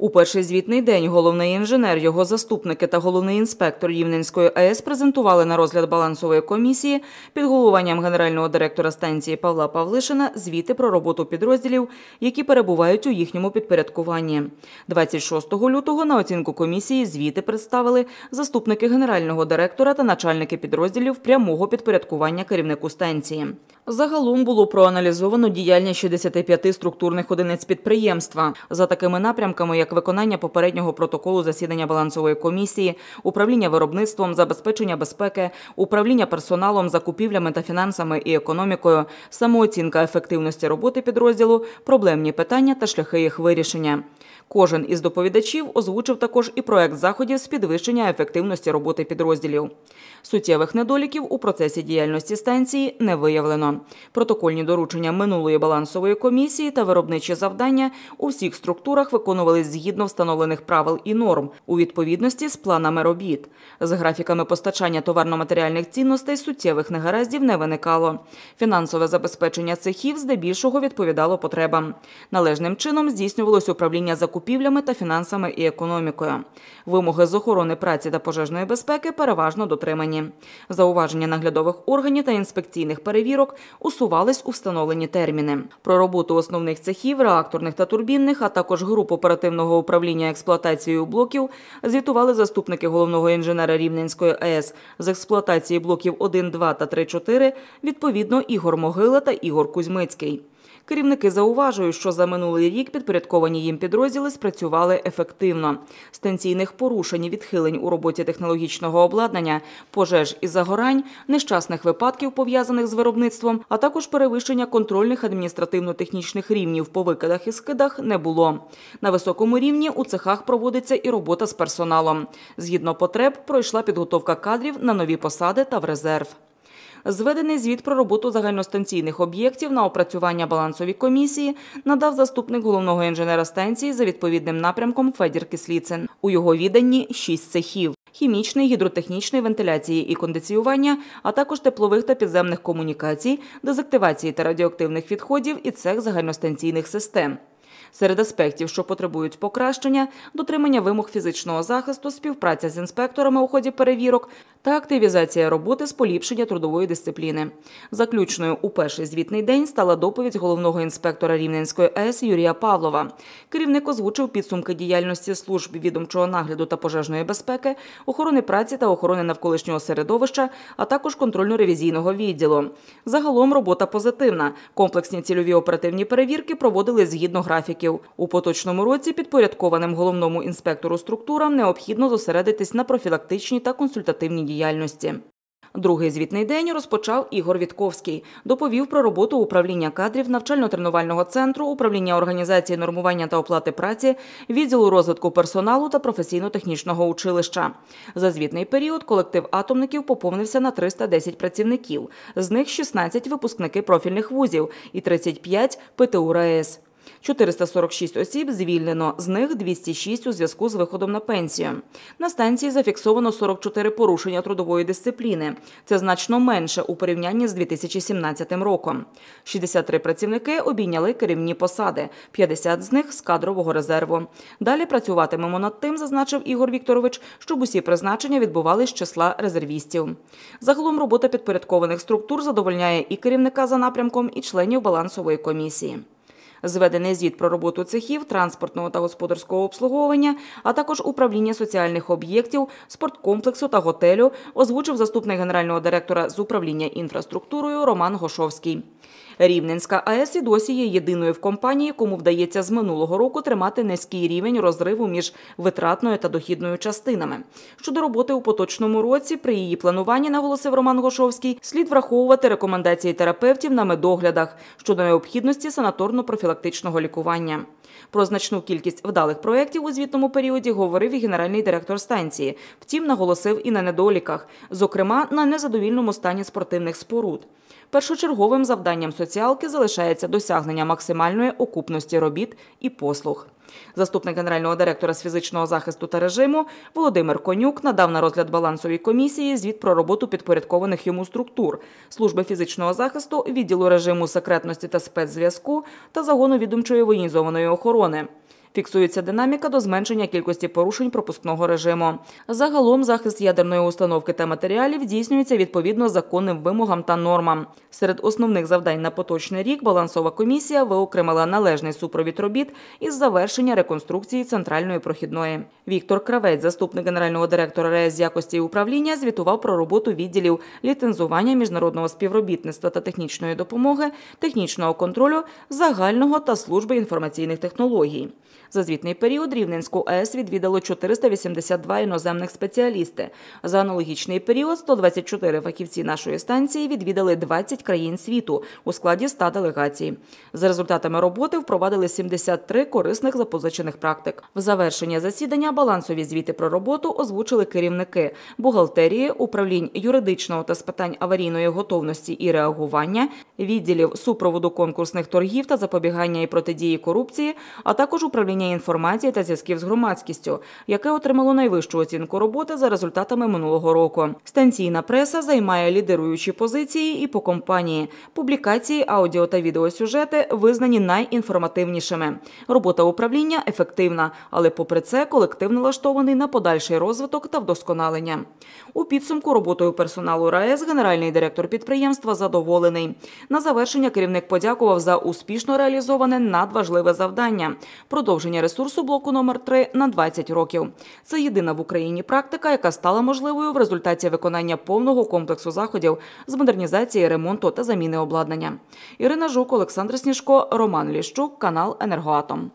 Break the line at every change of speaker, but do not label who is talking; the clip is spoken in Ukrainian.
У перший звітний день головний інженер, його заступники та головний інспектор Рівненської АЕС презентували на розгляд балансової комісії під головуванням генерального директора станції Павла Павлишина звіти про роботу підрозділів, які перебувають у їхньому підпорядкуванні. 26 лютого на оцінку комісії звіти представили заступники генерального директора та начальники підрозділів прямого підпорядкування керівнику станції. Загалом було проаналізовано діяльність 65 структурних одиниць підприємства за такими напрямками, як виконання попереднього протоколу засідання балансової комісії, управління виробництвом, забезпечення безпеки, управління персоналом, закупівлями та фінансами і економікою, самооцінка ефективності роботи підрозділу, проблемні питання та шляхи їх вирішення. Кожен із доповідачів озвучив також і проект заходів з підвищення ефективності роботи підрозділів. Суттєвих недоліків у процесі діяльності станції не виявлено. Протокольні доручення минулої балансової комісії та виробничі завдання у всіх структурах виконувались згідно встановлених правил і норм у відповідності з планами робіт. З графіками постачання товарно-матеріальних цінностей суттєвих негараздів не виникало. Фінансове забезпечення цехів здебільшого відповідало потребам. Належним чином здійснювалось управління закупівлями та фінансами і економікою. Вимоги з охорони праці та пожежної безпеки переважно дотримані. Зауваження наглядових органів та інспекційних перевірок усувались у встановлені терміни. Про роботу основних цехів, реакторних та турбінних, а також груп оперативного управління експлуатацією блоків звітували заступники головного інженера Рівненської АЕС з експлуатації блоків 1, 2 та 3, 4, відповідно Ігор Могила та Ігор Кузьмицький. Керівники зауважують, що за минулий рік підпорядковані їм підрозділи спрацювали ефективно. Станційних порушень, і відхилень у роботі технологічного обладнання, пожеж і загорань, нещасних випадків пов'язаних з виробництвом, а також перевищення контрольних адміністративно-технічних рівнів по викидах і скидах не було. На високому рівні у цехах проводиться і робота з персоналом. Згідно потреб, пройшла підготовка кадрів на нові посади та в резерв. Зведений звіт про роботу загальностанційних об'єктів на опрацювання балансовій комісії надав заступник головного інженера станції за відповідним напрямком Федір Кисліцин. У його відданні шість цехів. Хімічний, гідротехнічний, вентиляції і кондиціювання, а також теплових та підземних комунікацій, дезактивації та радіоактивних відходів і цех загальностанційних систем. Серед аспектів, що потребують покращення, дотримання вимог фізичного захисту, співпраця з інспекторами у ході перевірок та активізація роботи з поліпшення трудової дисципліни. Заключною у перший звітний день стала доповідь головного інспектора Рівненської АЕС Юрія Павлова. Керівник озвучив підсумки діяльності служб відомчого нагляду та пожежної безпеки, охорони праці та охорони навколишнього середовища, а також контрольно-ревізійного відділу. Загалом робота позитивна. Комплексні цільові оперативні перевірки проводили згідно графіків. У поточному році підпорядкованим головному інспектору структурам необхідно зосередитись на профілактичній та консультативній діяльності. Другий звітний день розпочав Ігор Вітковський. Доповів про роботу управління кадрів, навчально-тренувального центру, управління організації нормування та оплати праці, відділу розвитку персоналу та професійно-технічного училища. За звітний період колектив атомників поповнився на 310 працівників. З них 16 – випускники профільних вузів і 35 – ПТУ РаЕС. 446 осіб звільнено, з них 206 у зв'язку з виходом на пенсію. На станції зафіксовано 44 порушення трудової дисципліни. Це значно менше у порівнянні з 2017 роком. 63 працівники обійняли керівні посади, 50 з них з кадрового резерву. Далі працюватимемо над тим, зазначив Ігор Вікторович, щоб усі призначення відбувались з числа резервістів. Загалом робота підпорядкованих структур задовольняє і керівника за напрямком, і членів балансової комісії. Зведений звіт про роботу цехів, транспортного та господарського обслуговування, а також управління соціальних об'єктів, спорткомплексу та готелю озвучив заступник генерального директора з управління інфраструктурою Роман Гошовський. Рівненська АЕС і досі є єдиною в компанії, кому вдається з минулого року тримати низький рівень розриву між витратною та дохідною частинами. Щодо роботи у поточному році, при її плануванні, наголосив Роман Гошовський, слід враховувати рекомендації терапевтів на медоглядах щодо необхідності санаторно-профілактичного лікування. Про значну кількість вдалих проєктів у звітному періоді говорив і генеральний директор станції. Втім, наголосив і на недоліках, зокрема на незадовільному стані спортивних споруд. Першочерговим завданням соціалки залишається досягнення максимальної окупності робіт і послуг. Заступник генерального директора з фізичного захисту та режиму Володимир Конюк надав на розгляд балансовій комісії звіт про роботу підпорядкованих йому структур служби фізичного захисту, відділу режиму секретності та спецзв'язку та загону відомчої воєнізованої охорони. Фіксується динаміка до зменшення кількості порушень пропускного режиму. Загалом захист ядерної установки та матеріалів здійснюється відповідно законним вимогам та нормам. Серед основних завдань на поточний рік балансова комісія виокремила належний супровід робіт із завершення реконструкції центральної прохідної. Віктор Кравець, заступник генерального директора РЕС якості і управління, звітував про роботу відділів ліцензування міжнародного співробітництва та технічної допомоги, технічного контролю, загального та служби інформаційних технологій. За звітний період Рівненську АЕС відвідало 482 іноземних спеціалісти. За аналогічний період 124 фахівці нашої станції відвідали 20 країн світу у складі 100 делегацій. За результатами роботи впровадили 73 корисних запозичених практик. В завершення засідання балансові звіти про роботу озвучили керівники бухгалтерії, управлінь юридичного та з питань аварійної готовності і реагування, відділів супроводу конкурсних торгів та запобігання і протидії корупції, а також управління інформації та зв'язків з громадськістю, яке отримало найвищу оцінку роботи за результатами минулого року. Станційна преса займає лідируючі позиції і по компанії. Публікації, аудіо та відеосюжети визнані найінформативнішими. Робота управління ефективна, але попри це колектив налаштований на подальший розвиток та вдосконалення. У підсумку роботою персоналу РаЕС генеральний директор підприємства задоволений. На завершення керівник подякував за успішно реалізоване надважливе завдання продовження ресурсу блоку номер 3 на 20 років. Це єдина в Україні практика, яка стала можливою в результаті виконання повного комплексу заходів з модернізації, ремонту та заміни обладнання. Ірина Жук, Олександр Сніжко, Роман Ліщук, канал Енергоатом.